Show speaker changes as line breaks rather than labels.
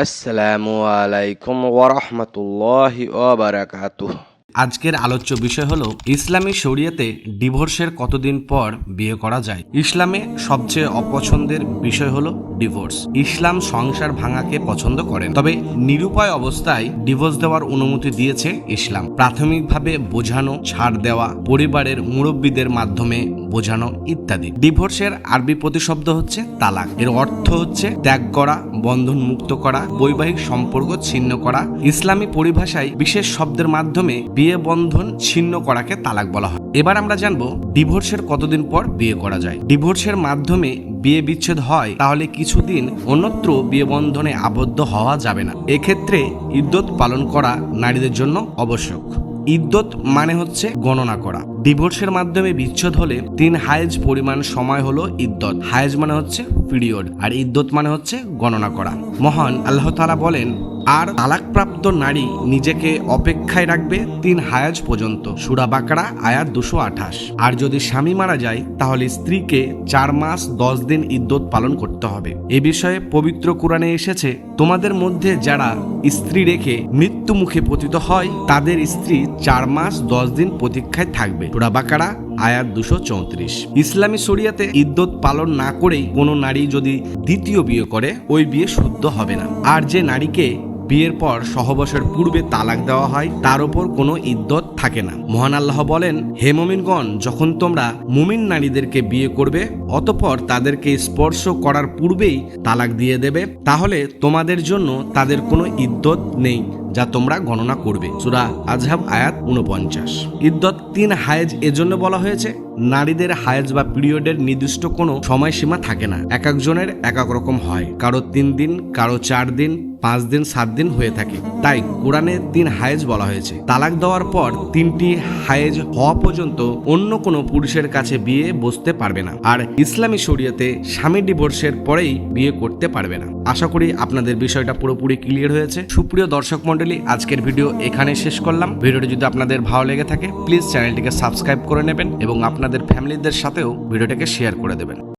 আসসালামু আলাইকুম ওরহমতুল্লাহি ওবারাকাতুহ
আজকের আলোচ্য বিষয় হলো, ইসলামী শরিয়াতে ডিভোর্সের কতদিন পর বিয়ে করা যায়? ইসলামে সবচেয়ে অপছন্দের বিষয় হলো ডিভোর্স। ইসলাম সংসার ভাঙাকে পছন্দ করেন। তবে নিরুপায় অবস্থায় ডিভোর্স দেওয়ার অনুমতি দিয়েছে ইসলাম। প্রাথমিকভাবে বোঝানো, ছাড় দেওয়া পরিবারের মুরব্বীদের মাধ্যমে বোঝানো ইত্যাদি। ডিভোর্সের আরবি প্রতিশব্দ হচ্ছে তালাক। এর অর্থ হচ্ছে ত্যাগ করা বন্ধন মুক্ত করা, বৈবাহিক সম্পর্ক ছিন্ন করা। ইসলামী পরিভাষায় বিশেষ শব্দের মাধ্যমে বিয়ে বন্ধন ছিন্ন করাকে তালাক বলা হয়। এবার আমরা জানব ডিভোর্সের কতদিন পর বিয়ে করা যায়। ডিভোর্সের মাধ্যমে বিয়ে বিচ্ছেদ হয়, তাহলে কিছুদিন অন্যত্র বিয়ে বন্ধনে আবদ্ধ হওয়া যাবে না। এক্ষেত্রে ইদ্যত পালন করা নারীদের জন্য আবশ্যক। ইদ্যত মানে হচ্ছে গণনা করা। ডিভোর্সের মাধ্যমে বিচ্ছেদ হলে তিন হায়েজ পরিমাণ সময় হলো ইদ্যত। হায়েজ মানে হচ্ছে পিরিয়ড। আর ইদ্যত মানে হচ্ছে গণনা করা। মহান আল্লাহ তাআলা বলেন, আর তালাকপ্রাপ্ত নারী নিজেকে অপেক্ষায় রাখবে তিন হায়াজ পর্যন্ত। সুরা বাকড়া আয়াত দুশো আঠাশ। আর যদি স্বামী মারা যায়, তাহলে স্ত্রীকে চার মাস দশ দিন ইদ্যত পালন করতে হবে। এ বিষয়ে পবিত্র কোরআনে এসেছে, তোমাদের মধ্যে যারা স্ত্রী রেখে মৃত্যু মুখে পতিত হয়, তাদের স্ত্রী চার মাস দশ দিন প্রতীক্ষায় থাকবে। সুরা বাকারা আয়াত দুশো চৌত্রিশ। ইসলামী শরিয়াতে ইদ্যত পালন না করেই কোনো নারী যদি দ্বিতীয় বিয়ে করে, ওই বিয়ে শুদ্ধ হবে না। আর যে নারীকে বিয়ের পর সহবাসের পূর্বে তালাক দেওয়া হয়, তার উপর কোনো ইদ্যত থাকে না। মহান আল্লাহ বলেন, হে মুমিনগণ, যখন তোমরা মুমিন নারীদেরকে বিয়ে করবে, অতপর তাদেরকে স্পর্শ করার পূর্বেই তালাক দিয়ে দেবে, তাহলে তোমাদের জন্য তাদের কোনো ইদ্যত নেই। যা তোমরা গণনা করবে। সুরা আজহাব আয়াত উনপঞ্চাশ ইদ্যত তিন হায়েজ এজন্য বলা হয়েছে, নারীদের হায়েজ বা পিরিয়ডের নির্দিষ্ট কোনো সময়সীমা থাকে না। এক একজনের এক এক রকম হয়। কারও তিন দিন, কারও চার দিন, পাঁচ দিন, সাত দিন হয়ে থাকে। তাই কোরআনে তিন হায়েজ বলা হয়েছে। তালাক দেওয়ার পর তিনটি হায়েজ হওয়া পর্যন্ত অন্য কোনো পুরুষের কাছে বিয়ে বসতে পারবে না। আর ইসলামী শরীয়তে স্বামী ডিভোর্সের পরেই বিয়ে করতে পারবে না। আশা করি আপনাদের বিষয়টা পুরোপুরি ক্লিয়ার হয়েছে। সুপ্রিয় দর্শক মণ্ডলী আজকের ভিডিও এখানে শেষ করলাম। ভিডিওটি যদি আপনাদের ভালো লেগে থাকে প্লিজ চ্যানেলটিকে সাবস্ক্রাইব করে নেবেন এবং আপনাদের ফ্যামিলিদের সাথেও ভিডিওটাকে শেয়ার করে দেবেন।